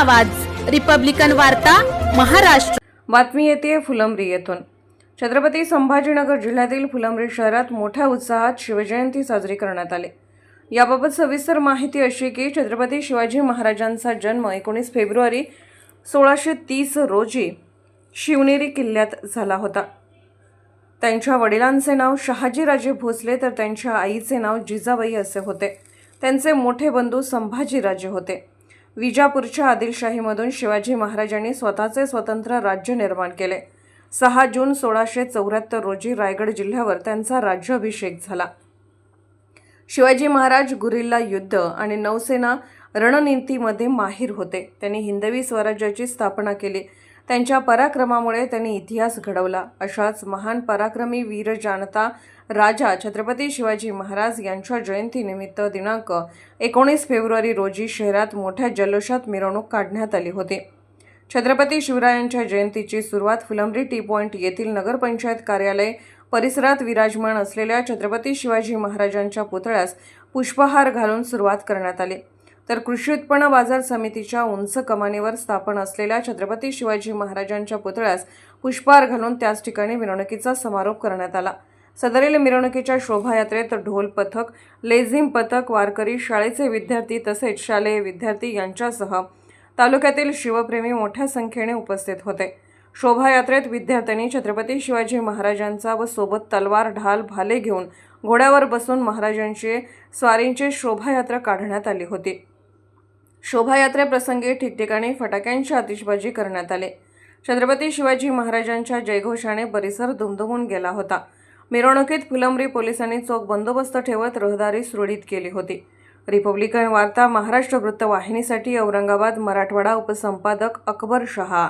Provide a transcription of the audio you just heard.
आवाज. रिपब्लिकन वार्ता महाराष्ट्र. बातमी येते फुलंब्री येथून. छत्रपती संभाजीनगर जिल्ह्यातील फुलंब्री शहरात मोठ्या उत्साहात शिवजयंती साजरी करण्यात आली. याबाबत सविस्तर माहिती अशी की छत्रपती शिवाजी महाराजांचा जन्म एकोणीस फेब्रुवारी सोळाशे तीस रोजी शिवनेरी किल्ल्यात झाला होता. त्यांच्या वडिलांचे नाव शहाजीराजे भोसले तर त्यांच्या आईचे नाव जिजाबाई असे होते. त्यांचे मोठे बंधू संभाजीराजे होते. विजापूरच्या आदिलशाहीमधून शिवाजी महाराजांनी स्वतःचे स्वतंत्र राज्य निर्माण केले. सहा जून सोळाशे चौऱ्याहत्तर रोजी रायगड जिल्ह्यावर त्यांचा राज्याभिषेक झाला. शिवाजी महाराज गुरिल्ला युद्ध आणि नौसेना रणनीतीमध्ये माहीर होते. त्यांनी हिंदवी स्वराज्याची स्थापना केली. त्यांच्या पराक्रमामुळे त्यांनी इतिहास घडवला. अशाच महान पराक्रमी वीर जानता राजा छत्रपती शिवाजी महाराज यांच्या जयंतीनिमित्त दिनांक एकोणीस फेब्रुवारी रोजी शहरात मोठ्या जल्लोषात मिरवणूक काढण्यात आली होती. छत्रपती शिवरायांच्या जयंतीची सुरुवात फुलंब्री टी पॉईंट येथील नगरपंचायत कार्यालय परिसरात विराजमान असलेल्या छत्रपती शिवाजी महाराजांच्या पुतळ्यास पुष्पहार घालून सुरुवात करण्यात आली. तर कृषी उत्पन्न बाजार समितीच्या उंच कमानीवर स्थापन असलेल्या छत्रपती शिवाजी महाराजांच्या पुतळ्यास पुष्पहार घालून त्याच ठिकाणी मिरवणुकीचा समारोप करण्यात आला. सदरील मिरवणुकीच्या शोभायात्रेत ढोल पथक लेझिम पथक वारकरी शाळेचे विद्यार्थी तसेच शालेय विद्यार्थी यांच्यासह तालुक्यातील शिवप्रेमी मोठ्या संख्येने उपस्थित होते. शोभायात्रेत विद्यार्थ्यांनी छत्रपती शिवाजी महाराजांचा व सोबत तलवार ढाल भाले घेऊन घोड्यावर बसून महाराजांची स्वारींची शोभायात्रा काढण्यात आली होती. शोभायात्रेप्रसंगी ठिकठिकाणी फटाक्यांची आतिषबाजी करण्यात आली. छत्रपती शिवाजी महाराजांच्या जयघोषाने परिसर दुमदुमून गेला होता. मिरवणुकीत फुलंब्री पोलिसांनी चोख बंदोबस्त ठेवत रहदारी सुरळीत केली होती. रिपब्लिकन वार्ता महाराष्ट्र वृत्तवाहिनीसाठी औरंगाबाद मराठवाडा उपसंपादक अकबर शहा.